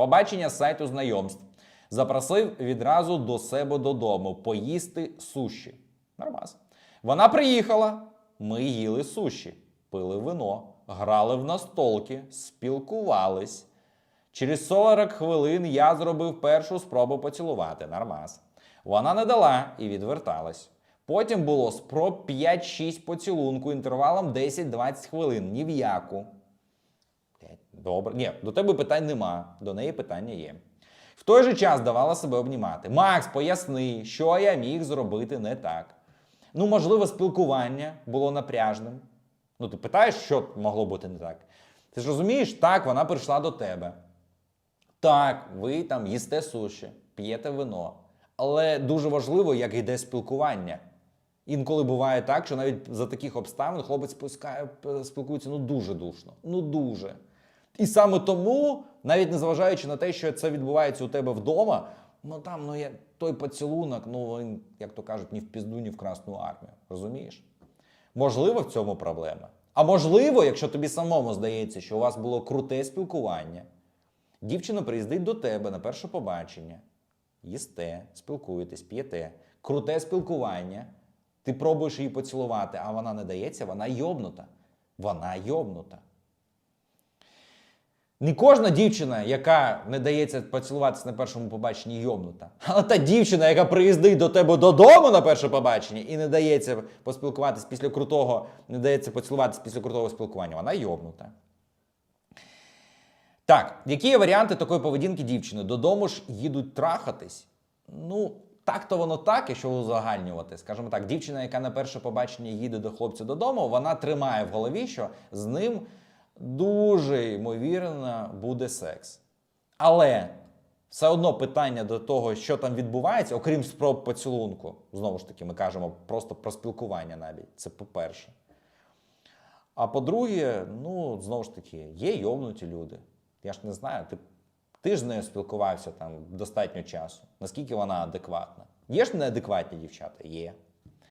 Побачення сайту знайомств. Запросив відразу до себе додому поїсти суші. Нормас. Вона приїхала. Ми їли суші, пили вино, грали в настолки, спілкувались. Через 40 хвилин я зробив першу спробу поцілувати. Нормас. Вона не дала і відверталась. Потім було спроб 5-6 поцілунку інтервалом 10-20 хвилин. Ні в яку. Добре. Ні, до тебе питань нема, до неї питання є. В той же час давала себе обнімати. Макс, поясни, що я міг зробити не так. Ну, можливо, спілкування було напряжним. Ну, ти питаєш, що могло бути не так. Ти ж розумієш, так, вона прийшла до тебе. Так, ви там їсте суші, п'єте вино. Але дуже важливо, як йде спілкування. Інколи буває так, що навіть за таких обставин хлопець спускає, спілкується ну дуже душно. Ну дуже. І саме тому, навіть незважаючи на те, що це відбувається у тебе вдома, ну там ну, є, той поцілунок, ну він, як то кажуть, ні в пізду, ні в Красну армію. Розумієш? Можливо, в цьому проблема. А можливо, якщо тобі самому здається, що у вас було круте спілкування, дівчина приїздить до тебе на перше побачення, їсте, спілкуєтесь, п'єте, круте спілкування, ти пробуєш її поцілувати, а вона не дається, вона йобнута. Вона йобнута. Не кожна дівчина, яка не дається поцілуватися на першому побаченні, йобнута. Але та дівчина, яка приїздить до тебе додому на перше побачення і не дається поспілкуватись після крутого, не дається поцілуватися після крутого спілкування, вона йобнута. Так, які є варіанти такої поведінки дівчини? Додому ж їдуть трахатись. Ну, так то воно так, якщо узагальнювати. Скажімо так, дівчина, яка на перше побачення їде до хлопця додому, вона тримає в голові, що з ним дуже ймовірно буде секс. Але все одно питання до того, що там відбувається, окрім спроб поцілунку, знову ж таки, ми кажемо просто про спілкування навіть. Це по-перше. А по-друге, ну, знову ж таки, є йовнуті люди. Я ж не знаю, ти, ти ж з нею спілкувався там достатньо часу. Наскільки вона адекватна? Є ж неадекватні дівчата? Є.